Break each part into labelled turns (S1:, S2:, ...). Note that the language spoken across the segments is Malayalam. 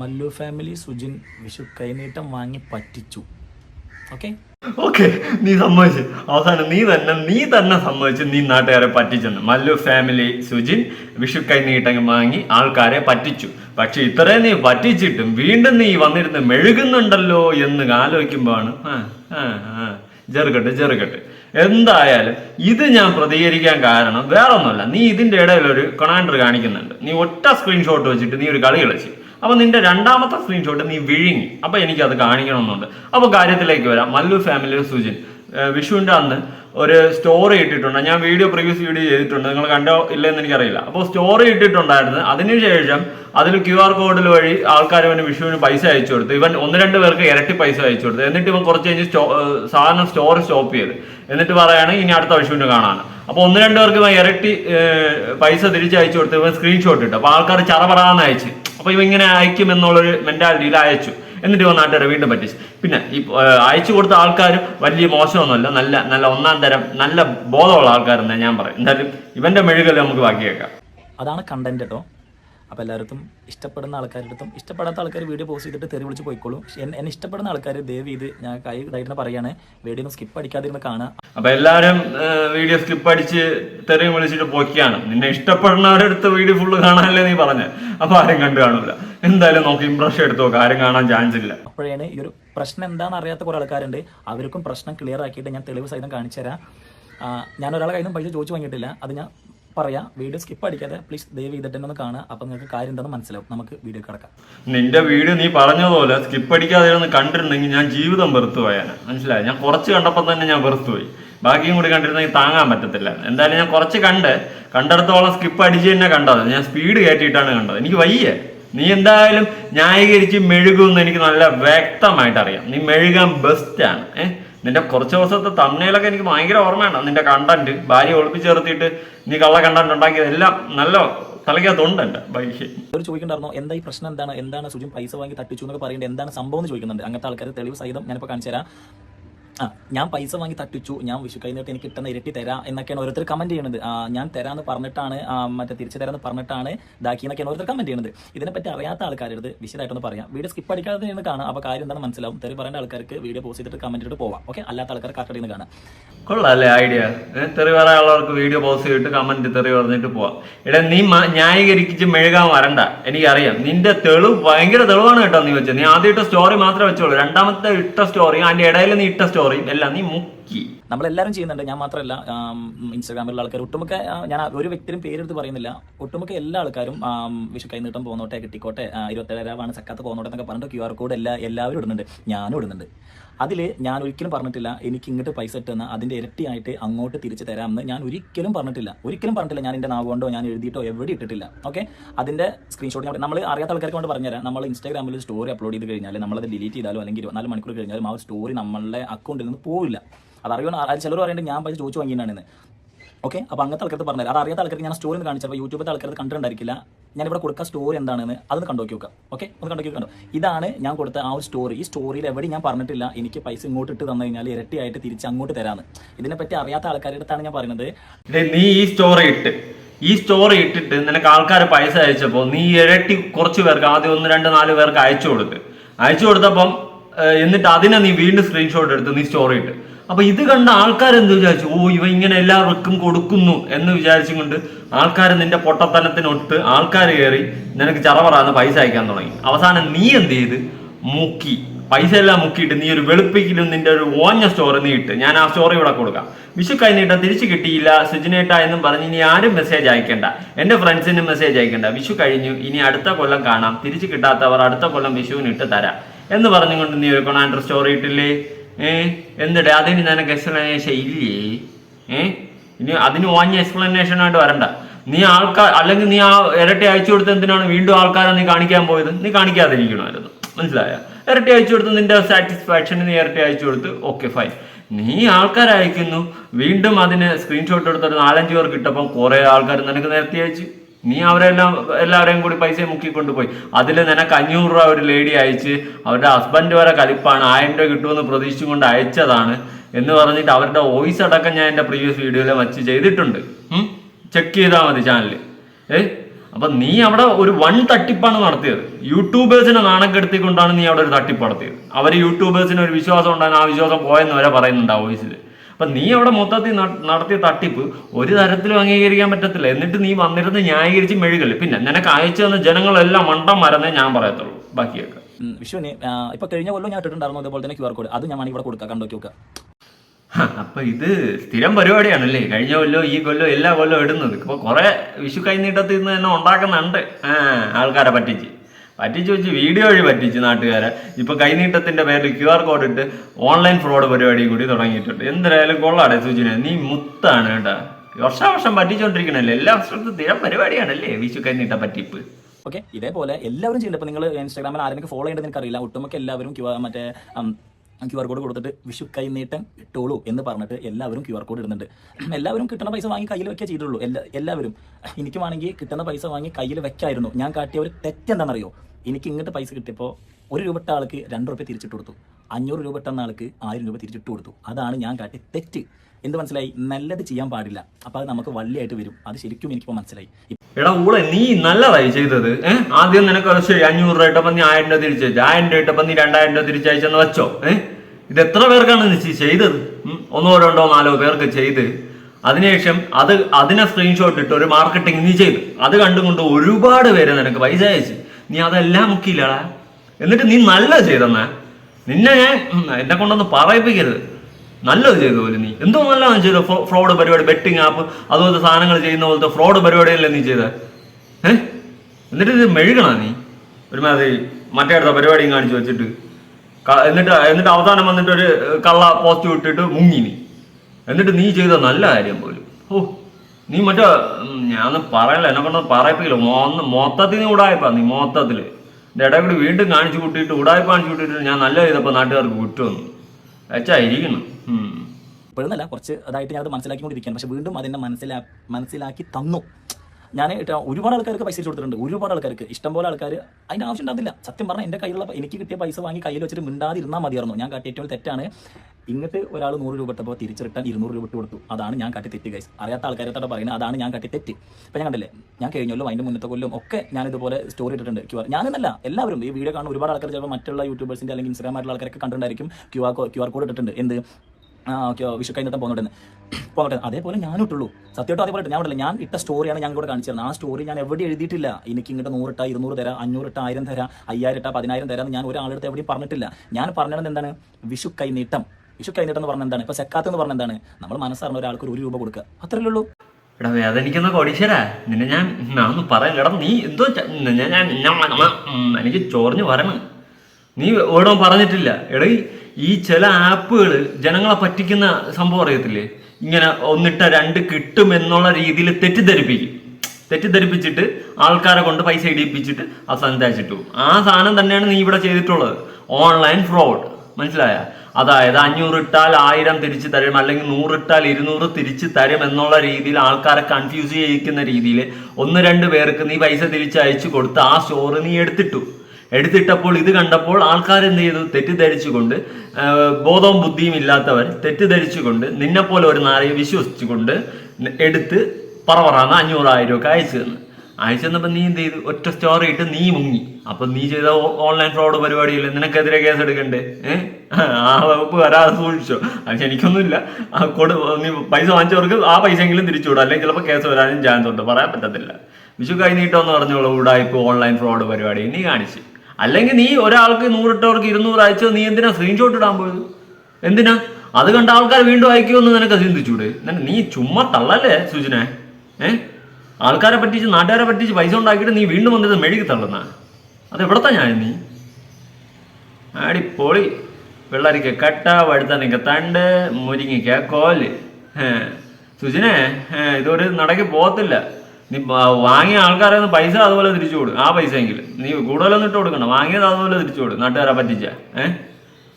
S1: മല്ലു ഫാമിലി സുജിൻ വിഷു കൈനീട്ടം വാങ്ങി പറ്റിച്ചു. ഓക്കെ
S2: ഓക്കെ നീ സമ്മതിച്ചു. അവസാനം നീ തന്നെ നീ തന്നെ സമ്മതിച്ചു നീ നാട്ടുകാരെ പറ്റിച്ചെന്ന്. മല്ലു ഫാമിലി സുജിൻ വിഷു കൈനീട്ടം വാങ്ങി ആൾക്കാരെ പറ്റിച്ചു. പക്ഷെ ഇത്രയും നീ പറ്റിച്ചിട്ടും വീണ്ടും നീ വന്നിരുന്ന് മെഴുകുന്നുണ്ടല്ലോ എന്ന് ആലോചിക്കുമ്പോഴാണ് ആ ആ ചെറുകെട്ട് ചെറുകെട്ട് എന്തായാലും ഇത് ഞാൻ പ്രതികരിക്കാൻ കാരണം വേറൊന്നുമല്ല. നീ ഇതിന്റെ ഇടയിൽ ഒരു കൊണാൻഡർ കാണിക്കുന്നുണ്ട്. നീ ഒറ്റ സ്ക്രീൻഷോട്ട് വെച്ചിട്ട് നീ ഒരു കളി കളിച്ചു. അപ്പൊ നിന്റെ രണ്ടാമത്തെ സ്ക്രീൻഷോട്ട് നീ വിഴുങ്ങി. അപ്പൊ അത് കാണിക്കണമെന്നുണ്ട്. അപ്പോൾ കാര്യത്തിലേക്ക് വരാം. മല്ലു ഫാമിലി സുജിൻ. വിഷുവിന്റെ അന്ന് ഒരു സ്റ്റോറി ഇട്ടിട്ടുണ്ട്. ഞാൻ വീഡിയോ പ്രീവിയസ് വീഡിയോ ചെയ്തിട്ടുണ്ട്. നിങ്ങൾ കണ്ടോ ഇല്ലെന്ന് എനിക്കറിയില്ല. അപ്പോൾ സ്റ്റോറി ഇട്ടിട്ടുണ്ടായിരുന്നു. അതിനുശേഷം അതിൽ ക്യു ആർ കോഡിൽ വഴി ആൾക്കാർ ഇവന് വിഷുവിന് പൈസ അയച്ചു കൊടുത്തു. ഇവൻ ഒന്ന് രണ്ട് പേർക്ക് ഇരട്ടി പൈസ അയച്ചു കൊടുത്തു. എന്നിട്ട് ഇവൻ കുറച്ച് കഴിഞ്ഞ് സാധനം സ്റ്റോറി സ്റ്റോപ്പ് ചെയ്ത്. എന്നിട്ട് പറയുകയാണെങ്കിൽ ഇനി അടുത്ത വിഷുവിന് കാണാൻ അപ്പോൾ ഒന്ന് രണ്ട് പേർക്ക് ഇവൻ ഇരട്ടി പൈസ തിരിച്ചയച്ചു കൊടുത്ത്. ഇവൻ സ്ക്രീൻഷോട്ട് ഇട്ടു. അപ്പോൾ ആൾക്കാർ ചറപറാന്ന് അയച്ച്. അപ്പോൾ ഇവ ഇങ്ങനെ അയക്കും എന്നുള്ളൊരു മെന്റാലിറ്റിയിൽ അയച്ചു. എന്നിട്ട് ഇവ നാട്ടുകാരെ വീണ്ടും പറ്റിച്ചു. പിന്നെ ഈ അയച്ചു കൊടുത്ത ആൾക്കാരും വലിയ മോശമൊന്നുമല്ല നല്ല നല്ല ഒന്നാം തരം നല്ല ബോധമുള്ള ആൾക്കാരെന്നാണ് ഞാൻ പറയും. എന്തായാലും ഇവന്റെ മെഴുകൽ നമുക്ക് ബാക്കി കേൾക്കാം
S1: അതാണ് കണ്ടന്റ് കേട്ടോ അപ്പോൾ എല്ലായിടത്തും ഇഷ്ടപ്പെടുന്ന ആൾക്കാരുടെ അടുത്തും ഇഷ്ടപ്പെടാത്ത ആൾക്കാർ വീഡിയോ പോസ്റ്റ് ചെയ്തിട്ട് തെറി വിളിച്ച് പോയിക്കോളും. എന്നെ ഇഷ്ടപ്പെടുന്ന ആൾക്കാർ ദയവ് ചെയ്ത് ഞാൻ കൈ ഇതായിട്ട് പറയാണ് വീഡിയോ ഒന്ന് സ്കിപ്പ് അടിക്കാതിരുന്ന് കാണാം
S2: അപ്പോൾ എല്ലാവരും വീഡിയോ സ്കിപ്പ് അടിച്ച് തെറി വിളിച്ചിട്ട് പോക്കിയാണ് നിന്നെ ഇഷ്ടപ്പെടുന്നവരുടെ അടുത്ത് വീഡിയോ ഫുള്ള് കാണാനല്ലേ നീ പറഞ്ഞത് അപ്പോൾ ആരും കണ്ടു കാണൂല. എന്തായാലും നോക്കി ഇംപ്രഷൻ എടുത്തു നോക്കാം. ആരും കാണാൻ ചാൻസ് ഇല്ല.
S1: അപ്പോഴാണ് ഈ ഒരു പ്രശ്നം എന്താണെന്ന് അറിയാത്ത കുറേ ആൾക്കാരുണ്ട്. അവർക്കും പ്രശ്നം ക്ലിയർ ആക്കിയിട്ട് ഞാൻ തെളിവ് സഹിതം കാണിച്ചു തരാം ഞാൻ ഒരാളെ കയ്യിൽ നിന്നും പൈസ ചോദിച്ചു വാങ്ങിയിട്ടില്ല. അത് ഞാൻ പറയാം. വീഡിയോ സ്കിപ്പ് അടിക്കാതെ പ്ലീസ് ദയവ് ചെയ്തിട്ട് ഒന്ന് കാണുക. അപ്പം നിങ്ങൾക്ക് കാര്യം എന്താണെന്ന് മനസ്സിലാവും. നമുക്ക് വീഡിയോ കിടക്കാം.
S2: നിന്റെ വീഡിയോ നീ പറഞ്ഞതുപോലെ സ്കിപ്പ് അടിക്കാതെ ഒന്ന് കണ്ടിരുന്നെങ്കിൽ ഞാൻ ജീവിതം വെറുത്തു പോയാൽ മനസ്സിലായി? ഞാൻ കുറച്ച് കണ്ടപ്പോൾ തന്നെ ഞാൻ വെറുത്തു പോയി ബാക്കിയും കൂടി കണ്ടിരുന്നെങ്കിൽ താങ്ങാൻ പറ്റത്തില്ല. എന്തായാലും ഞാൻ കുറച്ച് കണ്ട് കണ്ടെടുത്തോളം സ്കിപ്പ് അടിച്ച് തന്നെ കണ്ടത്. ഞാൻ സ്പീഡ് കയറ്റിയിട്ടാണ് കണ്ടത്. എനിക്ക് വയ്യ. നീ എന്തായാലും ന്യായീകരിച്ച് മെഴുകുമെന്ന് എനിക്ക് നല്ല വ്യക്തമായിട്ട് അറിയാം നീ മെഴുകാൻ ബെസ്റ്റാണ് ഏഹ് നിന്റെ കുറച്ച് ദിവസത്തെ തമ്മിലൊക്കെ എനിക്ക് ഭയങ്കര ഓർമ്മയാണ് നിന്റെ കണ്ടന്റ് ഭാര്യ ഒളിപ്പിച്ച് ചേർത്തിട്ട് നീ കള്ള കണ്ടന്റ് ഉണ്ടാക്കിയത് എല്ലാം നല്ല തലയ്ക്കകത്തുണ്ട്
S1: ഒരു എന്താ ഈ പ്രശ്നം എന്താണ്? എന്താണ് സുജിൻ പൈസ വാങ്ങി തട്ടിച്ചു എന്നൊക്കെ പറയുന്നത് എന്താണ് സംഭവം ചോദിക്കുന്നുണ്ട്. അങ്ങനത്തെ ആൾക്കാർ തെളിവ് സഹിതം ഞാനിപ്പോൾ കാണിച്ചു തരാം. ആ ഞാൻ പൈസ വാങ്ങി തട്ടിച്ചു. ഞാൻ വിഷു കഴിഞ്ഞിട്ട് എനിക്ക് കിട്ടുന്ന ഇരട്ടി തരാം എന്നൊക്കെയാണ് ഓരോരുത്തർ കമന്റ് ചെയ്യുന്നത് ഞാൻ തരാന്ന് പറഞ്ഞിട്ടാണ് മറ്റേ തിരിച്ചു തരാന്ന് പറഞ്ഞിട്ടാണ് ഇതാക്കി എന്നൊക്കെയാണ് ഓരോരുത്തർ കമന്റ് ചെയ്യുന്നത് ഇതിനെപ്പറ്റി അറിയാത്ത ആൾക്കാരത് വിശദമായിട്ടൊന്ന് പറയാം. വീഡിയോ സ്കിപ്പ് അടിക്കാതെ നിന്ന് കാണാം. അപ്പോൾ കാര്യം എന്താണെന്ന് മനസ്സിലാവും. തെറി പറയേണ്ട ആൾക്കാർക്ക് വീഡിയോ പോസ്റ്റ് ചെയ്തിട്ട് കമന്റ് ഇട്ട് പോവാം. ഓക്കെ അല്ലാത്ത ആൾക്കാർ കറക്റ്റ് നിന്ന് കാണാം.
S2: കൊള്ളാല്ലേ ഐഡിയ തെറി പറയാനുള്ളവർക്ക് വീഡിയോ പോസ്റ്റ് ചെയ്തിട്ട് കമന്റ് തെറി പറഞ്ഞിട്ട് പോവാം. എടാ നീ ന്യായീകരിച്ച് മെഴുകാൻ വരണ്ട. എനിക്കറിയാം. നിന്റെ തെളിവ് ഭയങ്കര തെളിവാണ് കേട്ടോ നീ വെച്ചത്. നീ ആദ്യം ഇട്ട സ്റ്റോറി മാത്രമേ വെച്ചോളൂ രണ്ടാമത്തെ ഇട്ട സ്റ്റോറി അതിന്റെ ഇടയിൽ നീ ഇട്ട സ്റ്റോറിയും എല്ലാം നീ മുക്കി.
S1: നമ്മളെല്ലാവരും ചെയ്യുന്നുണ്ട്. ഞാൻ മാത്രമല്ല ഇൻസ്റ്റാഗ്രാമിലുള്ള ആൾക്കാർ. ഒട്ടുമിക്ക ഞാൻ ഒരു വ്യക്തിയും പേരെടുത്ത് പറയുന്നില്ല. ഒട്ടുമിക്ക എല്ലാ ആൾക്കാരും വിഷു കൈനീട്ടം പോന്നോട്ടെ കിട്ടിക്കോട്ടെ ആ, ഇരുപത്തേഴാവാണ് സക്കാത്ത് പോന്നോട്ടെ എന്നൊക്കെ പറഞ്ഞിട്ട് ക്യു ആർ കോഡ് എല്ലാ എല്ലാവരും ഇടുന്നുണ്ട്. ഞാനും ഇടുന്നുണ്ട്. അതിൽ ഞാൻ ഒരിക്കലും പറഞ്ഞിട്ടില്ല എനിക്ക് ഇങ്ങോട്ട് പൈസ ഇട്ടെന്ന് അതിന്റെ ഇരട്ടിയായിട്ട് അങ്ങോട്ട് തിരിച്ച് തരാമെന്ന് ഞാൻ ഒരിക്കലും പറഞ്ഞിട്ടില്ല. ഒരിക്കലും പറഞ്ഞിട്ടില്ല ഞാൻ എന്റെ നാവ് കൊണ്ടോ ഞാൻ എഴുതിയിട്ടോ എവിടെ ഇട്ടിട്ടില്ല. ഓക്കെ അതിന്റെ സ്ക്രീൻഷോട്ട് നമ്മൾ അറിയാത്ത ആൾക്കാർക്ക് കൊണ്ട് പറഞ്ഞുതരാം. നമ്മൾ ഇൻസ്റ്റാഗ്രാമിൽ സ്റ്റോറി അപ്ലോഡ് ചെയ്ത് കഴിഞ്ഞാൽ നമ്മളത് ഡിലീറ്റ് ചെയ്താലും അല്ലെങ്കിൽ ഇരുപത്തിനാല് മണിക്കൂർ കഴിഞ്ഞാലും ആ സ്റ്റോറി നമ്മളുടെ അക്കൗണ്ടിൽ നിന്ന് പോവില്ല. അത് അറിയണം അത് ചിലർ പറയുന്നത് ഞാൻ പൈസ ചോദിച്ചു വാങ്ങിയതാണെന്ന് ഓക്കെ അപ്പോൾ അങ്ങനത്തെ ആൾക്കാർക്ക് പറഞ്ഞുതരാം. അത് അറിയാത്ത ആൾക്കാർക്ക് ഞാൻ സ്റ്റോറി ഒന്ന് കാണിച്ചപ്പോൾ യൂട്യൂബിലത്തെ ആൾക്കാർ കണ്ടിട്ടുണ്ടായിരിക്കില്ല ഞാൻ ഇവിടെ കൊടുക്കുക സ്റ്റോറി എന്താണെന്ന് അതൊന്ന് കണ്ടോക്കി നോക്കാം ഓക്കെ ഒന്ന് കണ്ടോക്കി കണ്ടോ. ഇതാണ് ഞാൻ കൊടുത്ത ആ ഒരു സ്റ്റോറി ഈ സ്റ്റോറിയിൽ എവിടെ ഞാൻ പറഞ്ഞിട്ടില്ല. എനിക്ക് പൈസ ഇങ്ങോട്ട് ഇട്ട് തന്നു കഴിഞ്ഞാൽ ഇരട്ടിയായിട്ട് തിരിച്ച് അങ്ങോട്ട് തരാമെന്ന് ഇതിനെപ്പറ്റി അറിയാത്ത ആൾക്കാരുടെ അടുത്താണ് ഞാൻ പറയുന്നത്.
S2: നീ ഈ സ്റ്റോറി ഇട്ട്. ഈ സ്റ്റോറി ഇട്ടിട്ട് നിനക്ക് ആൾക്കാർ പൈസ അയച്ചപ്പോൾ നീ ഇരട്ടി കുറച്ച് പേർക്ക് ആദ്യം ഒന്ന് രണ്ട് നാല് പേർക്ക് അയച്ചു കൊടുത്ത്. അയച്ചു കൊടുത്തപ്പം എന്നിട്ട് അതിനെ നീ വീണ്ടും സ്ക്രീൻഷോട്ട് എടുത്ത് നീ സ്റ്റോറി ഇട്ട്. അപ്പൊ ഇത് കണ്ട ആൾക്കാർ എന്ത് വിചാരിച്ചു? ഓ ഇവ ഇങ്ങനെ എല്ലാവർക്കും കൊടുക്കുന്നു എന്ന് വിചാരിച്ചും കൊണ്ട് ആൾക്കാർ നിന്റെ പൊട്ടത്തനത്തിനൊട്ട് ആൾക്കാർ കയറി നിനക്ക് ചറവറാന്ന് പൈസ അയക്കാൻ തുടങ്ങി. അവസാനം നീ എന്ത് ചെയ്ത്? മുക്കി. പൈസ എല്ലാം മുക്കിയിട്ട് നീ ഒരു വെളുപ്പിക്കലും നിന്റെ ഒരു ഓഞ്ഞ സ്റ്റോർ നീ ഇട്ട്. ഞാൻ ആ സ്റ്റോറി ഇവിടെ കൊടുക്കാം. വിഷു കഴിഞ്ഞിട്ട് തിരിച്ചു കിട്ടിയില്ല. സുജിനേട്ട എന്നും പറഞ്ഞ് ഇനി ആരും മെസ്സേജ് അയക്കണ്ട. എന്റെ ഫ്രണ്ട്സിനും മെസ്സേജ് അയക്കണ്ട. വിഷു കഴിഞ്ഞു. ഇനി അടുത്ത കൊല്ലം കാണാം. തിരിച്ചു കിട്ടാത്തവർ അടുത്ത കൊല്ലം വിഷുവിന് ഇട്ട് തരാം എന്ന് പറഞ്ഞുകൊണ്ട് നീ ഒരു കൊണാൻഡർ സ്റ്റോറി ഇട്ടില്ലേ? ഏ? എന്നിട്ട് അതിന് നിനക്ക് എക്സ്പ്ലനേഷൻ ഇല്ലേ ഏ? ഇനി അതിന് ഓഞ്ഞ എക്സ്പ്ലനേഷൻ ആയിട്ട് വരണ്ട. നീ ആൾക്കാർ അല്ലെങ്കിൽ നീ ആ ഇരട്ടി അയച്ചു കൊടുത്ത് എന്തിനാണ് വീണ്ടും ആൾക്കാരെ നീ കാണിക്കാൻ പോയത്? നീ കാണിക്കാതിരിക്കണമായിരുന്നു. മനസ്സിലായ? ഇരട്ടി അയച്ചു കൊടുത്ത് നിന്റെ സാറ്റിസ്ഫാക്ഷൻ നീ ഇരട്ടി അയച്ചു കൊടുത്ത് ഓക്കെ ഫൈൻ നീ ആൾക്കാർ അയക്കുന്നു. വീണ്ടും അതിന് സ്ക്രീൻഷോട്ട് എടുത്തൊരു നാലഞ്ച് പേർക്ക് ഇട്ടപ്പം കുറെ ആൾക്കാർ നിനക്ക് നേരത്തെ അയച്ചു. നീ അവരെല്ലാം എല്ലാവരെയും കൂടി പൈസ മുക്കിക്കൊണ്ടുപോയി അതിൽ നിനക്ക് അഞ്ഞൂറ് രൂപ ഒരു ലേഡി അയച്ച് അവരുടെ ഹസ്ബൻഡ് വരെ കലിപ്പാണ്. ആയിരം രൂപ കിട്ടുമെന്ന് പ്രതീക്ഷിച്ചുകൊണ്ട് അയച്ചതാണ് എന്ന് പറഞ്ഞിട്ട് അവരുടെ വോയിസ് അടക്കം ഞാൻ എന്റെ പ്രീവിയസ് വീഡിയോയിൽ വച്ച് ചെയ്തിട്ടുണ്ട്. ചെക്ക് ചെയ്താൽ മതി ചാനൽ ഏ? അപ്പൊ നീ അവിടെ ഒരു വൺ തട്ടിപ്പാണ് നടത്തിയത്. യൂട്യൂബേഴ്സിനെ നാണക്കെടുത്തിക്കൊണ്ടാണ് നീ അവിടെ ഒരു തട്ടിപ്പ് നടത്തിയത്. അവർ യൂട്യൂബേഴ്സിന് ഒരു വിശ്വാസം ഉണ്ടാകുന്ന ആ വിശ്വാസം പോയെന്ന് വരെ പറയുന്നുണ്ട് ആ വോയിസിൽ അപ്പൊ നീ അവിടെ മൊത്തത്തിൽ നട- നടത്തിയ തട്ടിപ്പ് ഒരു തരത്തിലും അംഗീകരിക്കാൻ പറ്റത്തില്ല. എന്നിട്ട് നീ വന്നിരുന്ന് ന്യായീകരിച്ച് മെഴുകൽ. പിന്നെ നിനക്ക് അയച്ചു തന്ന ജനങ്ങളെല്ലാം മണ്ടം മരന്നേ ഞാൻ പറയത്തുള്ളൂ. ബാക്കിയൊക്കെ.
S1: വിഷുവിന് ഇപ്പൊ കഴിഞ്ഞ കൊല്ലം ഞാൻ ഇട്ടിട്ടുണ്ടായിരുന്നു അതുപോലെ തന്നെ ക്യു ആർ കോഡ് അത് ഞാൻ ഇവിടെ കൊടുക്കാം. കണ്ടോ നോക്കുക
S2: അപ്പൊ ഇത് സ്ഥിരം പരിപാടിയാണല്ലേ? കഴിഞ്ഞ കൊല്ലോ ഈ കൊല്ലോ എല്ലാ കൊല്ലോ ഇടുന്നത്. ഇപ്പൊ കുറെ വിഷു കൈനീട്ടത്തിൽ നിന്ന് തന്നെ ഉണ്ടാക്കുന്നുണ്ട്. ആൾക്കാരെ പറ്റിച്ച്. പറ്റിച്ച് വെച്ച് വീഡിയോ വഴി പറ്റിച്ച് നാട്ടുകാരെ. ഇപ്പൊ കൈനീട്ടത്തിന്റെ പേരിൽ ക്യു ആർ കോഡ് ഇട്ട് ഓൺലൈൻ ഫ്രോഡ് പരിപാടി കൂടി തുടങ്ങിയിട്ടുണ്ട്. എന്തായാലും കൊള്ളാടെ സൂചന നീ മുത്താണ് കേട്ടാ. വർഷാവർഷം പറ്റിച്ചോണ്ടിരിക്കണല്ലേ? എല്ലാ വർഷത്തും സ്ഥിരം പരിപാടിയാണല്ലേ വിഷു കൈനീട്ട പറ്റിപ്പ്?
S1: ഓക്കെ ഇതേപോലെ എല്ലാവരും ചെയ്യുന്നുണ്ട് ഇപ്പൊ നിങ്ങൾ ഇൻസ്റ്റാഗ്രാമിൽ ആരെങ്കിലും ഫോളോ ചെയ്യേണ്ടത് എനിക്കറിയില്ല. ഒട്ടുമൊക്കെ എല്ലാവരും മറ്റേ ക്യു ആർ കോഡ് കൊടുത്തിട്ട് വിഷു കൈനീട്ടം ഇട്ടോളൂ എന്ന് പറഞ്ഞിട്ട് എല്ലാവരും ക്യു ആർ കോഡ് ഇടുന്നുണ്ട് എല്ലാവരും കിട്ടുന്ന പൈസ വാങ്ങി കയ്യിൽ വെക്കേ ചെയ്തുള്ളൂ എല്ലാ എല്ലാവരും. എനിക്ക് വേണമെങ്കിൽ കിട്ടുന്ന പൈസ വാങ്ങി കയ്യിൽ വെക്കായിരുന്നു. ഞാൻ കാട്ടിയ ഒരു തെറ്റെന്താണെന്നറിയോ? എനിക്ക് ഇങ്ങോട്ട് പൈസ കിട്ടിയപ്പോൾ ഒരു രൂപ ഇട്ട ആൾക്ക് രണ്ട് രൂപ തിരിച്ചിട്ട് കൊടുത്തു. അഞ്ഞൂറ് രൂപ ഇട്ടുന്ന ആൾക്ക് ആയിരം രൂപ തിരിച്ചിട്ട് കൊടുത്തു. അതാണ് ഞാൻ കാട്ടിയ തെറ്റ്. എന്ത് മനസ്സിലായി? നല്ലത് ചെയ്യാൻ പാടില്ല. അപ്പോൾ അത് നമുക്ക് വള്ളിയായിട്ട് വരും. അത് ശരിക്കും എനിക്കിപ്പോൾ മനസ്സിലായി.
S2: എടാ ഊളെ നീ നല്ലതായി ചെയ്തത് ഏഹ് ആദ്യം നിനക്ക് കുറച്ച് അഞ്ഞൂറ് രൂപ ഇട്ടപ്പം നീ ആയിരം രൂപ തിരിച്ചയച്ചു ആയിരം രൂപ ഇട്ടപ്പം നീ രണ്ടായിരം രൂപ തിരിച്ചയച്ചെന്ന് വെച്ചോ ഏഹ് ഇത് എത്ര പേർക്കാണ് നീ ചെയ്തത്? ഒന്നോ രണ്ടോ നാലോ പേർക്ക് ചെയ്ത് അതിനുശേഷം അത് അതിനെ സ്ക്രീൻഷോട്ട് ഇട്ട് ഒരു മാർക്കറ്റിംഗ് നീ ചെയ്തു. അത് കണ്ടുകൊണ്ട് ഒരുപാട് പേര് നിനക്ക് പൈസ അയച്ചു. നീ അതെല്ലാം മുക്കിയില്ലടാ. എന്നിട്ട് നീ നല്ല ചെയ്തെന്നാ? നിന്നെ ഞാൻ എന്നെ കൊണ്ടൊന്ന് പറയിപ്പിക്കരുത്. നല്ലത് ചെയ്തു പോലെ നീ. എന്തോ നല്ലതാണ് ചെയ്തത് ഫ്രോഡ് പരിപാടി ബെറ്റിംഗ് ആപ്പ് അതുപോലത്തെ സാധനങ്ങൾ ചെയ്യുന്ന പോലത്തെ ഫ്രോഡ് പരിപാടിയല്ലേ നീ ചെയ്തത് ഏ? എന്നിട്ട് ഇത് മെഴുകണ നീ? ഒരുമാതിരി മറ്റേ അടുത്ത പരിപാടിയും കാണിച്ചു വെച്ചിട്ട്. എന്നിട്ട് എന്നിട്ട് അവസാനം വന്നിട്ട് ഒരു കള്ള പോസ്റ്റ് വിട്ടിട്ട് മുങ്ങി നീ. എന്നിട്ട് നീ ചെയ്ത നല്ല കാര്യം പോലും. ഓ നീ മറ്റേ ഞാൻ പറയല എന്നെ കൊണ്ട് പറയപ്പില്ല മൊന്ന് മൊത്തത്തിൽ നീ ഉടായ്പാ നീ മൊത്തത്തിൽ ഇടയിൽ വീണ്ടും കാണിച്ചു കൂട്ടിയിട്ട് ഉടായ്പ കാണിച്ചു കൂട്ടിയിട്ട് ഞാൻ നല്ല ചെയ്തപ്പോൾ നാട്ടുകാർക്ക് വിട്ടുവന്നു. വെച്ചായിരിക്കണം ഉം.
S1: ഇപ്പോഴൊന്നല്ല കുറച്ച് അതായിട്ട് ഞാനത് മനസ്സിലാക്കിക്കൊണ്ടിരിക്കുകയാണ്. പക്ഷെ വീണ്ടും അതിനെ മനസ്സിലാ മനസ്സിലാക്കി തന്നു. ഞാൻ ഒരുപാട് ആൾക്കാർക്ക് പൈസ കൊടുത്തിട്ടുണ്ട്. ഒരുപാട് ആൾക്കാർക്ക്. ഇഷ്ടംപോലെ ആൾക്കാർ അതിന്റെ ആവശ്യം ഉണ്ടാകുന്നില്ല സത്യം പറഞ്ഞാൽ എന്റെ കയ്യിലുള്ള എനിക്ക് കിട്ടിയ പൈസ വാങ്ങി കയ്യിൽ വെച്ചിട്ട് മിണ്ടാതിരുന്നാൽ മതിയായിരുന്നു. ഞാൻ കാട്ടിയ ഏറ്റവും തെറ്റാണ് ഇങ്ങോട്ട് ഒരാൾ നൂറ് രൂപ ഇട്ടപ്പോൾ തിരിച്ച് റിട്ടേൺ ഇരുന്നൂറ് രൂപ ഇട്ട് കൊടുത്തു. അതാണ് ഞാൻ കാട്ടി തെറ്റ് ഗൈസ് അറിയാത്ത ആൾക്കാരത്തോടെ പറയുന്നത് അതാണ് ഞാൻ കാട്ടി തെറ്റ്. ഇപ്പം ഞാൻ കണ്ടില്ലേ ഞാൻ കഴിഞ്ഞല്ലോ അതിന്റെ മുന്നത്തെ കൊല്ലം ഒക്കെ ഞാൻ ഇതുപോലെ സ്റ്റോറി ഇട്ടിട്ടുണ്ട്. ക്യു ആർ ഞാനെന്നല്ല എല്ലാവരും ഈ വീഡിയോ കാണുന്ന ഒരുപാട് ആൾക്കാർ ചിലപ്പോൾ മറ്റുള്ള യൂട്യൂബേഴ്സിന്റെ അല്ലെങ്കിൽ ഇൻസ്റ്റാഗ്രാമായിട്ടുള്ള ആൾക്കാരൊക്കെ കണ്ടിട്ടുണ്ടായിരിക്കും. Q R Q R code ഇട്ടിട്ടുണ്ട്. എന്ത്? ആ ഓക്കെ വിഷു കഴിഞ്ഞിട്ട് പോകുന്നുണ്ടെന്ന് പോകട്ടെ അതേപോലെ ഞാൻ ഇട്ടുള്ളൂ സത്യമായിട്ടും അതേപോലെ. ഞാൻ പറഞ്ഞില്ല ഞാൻ ഇട്ട സ്റ്റോറിയാണ് ഞാൻ ഇവിടെ കാണിച്ചു ആ സ്റ്റോറി ഞാൻ എവിടെ എഴുതിയിട്ടില്ല. എനിക്ക് ഇങ്ങോട്ട് നൂറിട്ട ഇരുന്നൂറ് തരാം അഞ്ഞൂറിട്ട ആയിരം തരാം അയ്യായിരം ഇട്ട പതിനായിരം തരാം എന്ന് ഞാൻ ഒരാളെടുത്ത് എവിടെയും പറഞ്ഞിട്ടില്ല. ഞാൻ പറഞ്ഞത് എന്താണ്? വിഷു കൈനീട്ടം വിഷു കൈനീട്ടം എന്ന് പറഞ്ഞാൽ എന്താണ്? ഇപ്പൊ സെക്കാത്ത് എന്ന് പറഞ്ഞെന്താണ് നമ്മൾ മനസ്സറിഞ്ഞ ഒരാൾക്ക് ഒരു രൂപ കൊടുക്കുക. അത്രേ ഉള്ളൂ.
S2: എടാ വേദനിക്കുന്ന നിന്നെ ഞാൻ ഒന്നും പറയില്ല നീ എന്തോ ഞാൻ എനിക്ക് ചോറിഞ്ഞ് വരണം. നീ ഓടോ പറഞ്ഞിട്ടില്ല. എടാ ഈ- ചില ആപ്പുകൾ ജനങ്ങളെ പറ്റിക്കുന്ന സംഭവം അറിയത്തില്ലേ? ഇങ്ങനെ ഒന്നിട്ട രണ്ട് കിട്ടും എന്നുള്ള രീതിയിൽ തെറ്റിദ്ധരിപ്പിക്കും. തെറ്റിദ്ധരിപ്പിച്ചിട്ട് ആൾക്കാരെ കൊണ്ട് പൈസ ഇടിപ്പിച്ചിട്ട് സാധനം തയ്ച്ചിട്ട്. പോകും ആ സാധനം തന്നെയാണ് നീ ഇവിടെ ചെയ്തിട്ടുള്ളത്. Online fraud. മനസ്സിലായ? അതായത് അഞ്ഞൂറ് ഇട്ടാൽ ആയിരം തിരിച്ചു തരും അല്ലെങ്കിൽ നൂറ് ഇട്ടാൽ ഇരുന്നൂറ് തിരിച്ചു തരും എന്നുള്ള രീതിയിൽ ആൾക്കാരെ കൺഫ്യൂസ് ചെയ്യിക്കുന്ന രീതിയിൽ ഒന്ന് രണ്ട് പേർക്ക് നീ പൈസ തിരിച്ച് അയച്ചു കൊടുത്ത് ആ സ്റ്റോറ് നീ എടുത്തിട്ടു. എടുത്തിട്ടപ്പോൾ ഇത് കണ്ടപ്പോൾ ആൾക്കാർ എന്ത് ചെയ്തു? തെറ്റിദ്ധരിച്ചുകൊണ്ട് ബോധവും ബുദ്ധിയും ഇല്ലാത്തവർ തെറ്റിദ്ധരിച്ചുകൊണ്ട് നിന്നെപ്പോലെ ഒരു നാരയെ വിശ്വസിച്ചുകൊണ്ട് എടുത്ത് പറവറാന്ന് അഞ്ഞൂറായിരം ഒക്കെ അയച്ചു തന്നു. അയച്ചു തന്നപ്പോൾ നീ എന്ത് ചെയ്തു? ഒറ്റ സ്റ്റോറി ഇട്ട് നീ മുങ്ങി. അപ്പൊ നീ ചെയ്ത ഓൺലൈൻ ഫ്രോഡ് പരിപാടിയില്ലേ? നിനക്കെതിരെ കേസ് എടുക്കണ്ടേ? ഏഹ് ആ വകുപ്പ് വരാതെ സൂക്ഷിച്ചോ? പക്ഷെ എനിക്കൊന്നുമില്ല. ആ കൊടു നീ പൈസ വാങ്ങിച്ചവർക്ക് ആ പൈസയെങ്കിലും തിരിച്ചു വിടും അല്ലെങ്കിൽ ചിലപ്പോൾ കേസ് വരാനും ചാൻസ് ഉണ്ട്. പറയാൻ പറ്റത്തില്ല. വിഷു കൈനീട്ടം എന്ന് പറഞ്ഞോളൂ. ഉടായ്പ ഓൺലൈൻ ഫ്രോഡ് പരിപാടി. നീ കാണിച്ച്. അല്ലെങ്കിൽ നീ ഒരാൾക്ക് നൂറിട്ടവർക്ക് ഇരുന്നൂറ് അയച്ചത് നീ എന്തിനാ സ്ക്രീൻഷോട്ട് ഇടാൻ പോയത്? എന്തിനാ? അത് കണ്ട ആൾക്കാർ വീണ്ടും അയക്കുമെന്ന് നിനക്ക് ചിന്തിച്ചൂടെ? നീ ചുമ്മാ തള്ളല്ലേ സുജന? ഏ? ആൾക്കാരെ പറ്റിച്ച് നാട്ടുകാരെ പറ്റിച്ച് പൈസ ഉണ്ടാക്കിയിട്ട് നീ വീണ്ടും വന്നത് മെഴുകി തള്ളുന്ന? അത് എവിടത്താ ഞാൻ നീ ആടി പൊളി. വെള്ളരിക്ക കട്ട വഴുത്തനക്ക തണ്ട് മുരിങ്ങിക്ക കോൽ. സുജിനെ ഇതൊരു നടക്ക് പോകത്തില്ല. നീ വാങ്ങിയ ആൾക്കാരെ പൈസ അതുപോലെ തിരിച്ചു കൊടു ആ പൈസ എങ്കിലും നീ കൂടുതലൊന്നും ഇട്ട് കൊടുക്കണ്ട. വാങ്ങിയത് അതുപോലെ തിരിച്ചു കൊടുക്കും. നാട്ടുകാരെ പറ്റിച്ച. ഏഹ്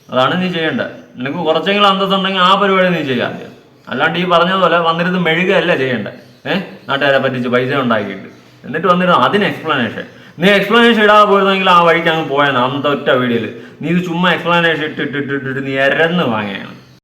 S2: അതാണ് നീ ചെയ്യേണ്ടത്. നിനക്ക് കുറച്ചെങ്കിലും അന്തസ്സുണ്ടെങ്കിൽ ആ പരിപാടി നീ ചെയ്യാം. അല്ലാണ്ട് ഈ പറഞ്ഞതുപോലെ വന്നിരുന്ന് മെഴുകയല്ല ചെയ്യേണ്ടത്. ഏഹ് നാട്ടുകാരെ പറ്റിച്ച് പൈസ ഉണ്ടാക്കിയിട്ട്. എന്നിട്ട് വന്നിരുന്നു അതിന് എക്സ്പ്ലനേഷൻ നീ എക്സ്പ്ലനേഷൻ ഇടാതെ പോയിരുന്നെങ്കിൽ ആ വഴിക്ക് അങ്ങ് പോയാണ് അന്നത്തെ ഒറ്റ വീഡിയോയിൽ നീ ഇത് ചുമ്മാ എക്സ്പ്ലനേഷൻ ഇട്ടിട്ടിട്ടിട്ട് നീ എരന്ന് വാങ്ങിയാണ്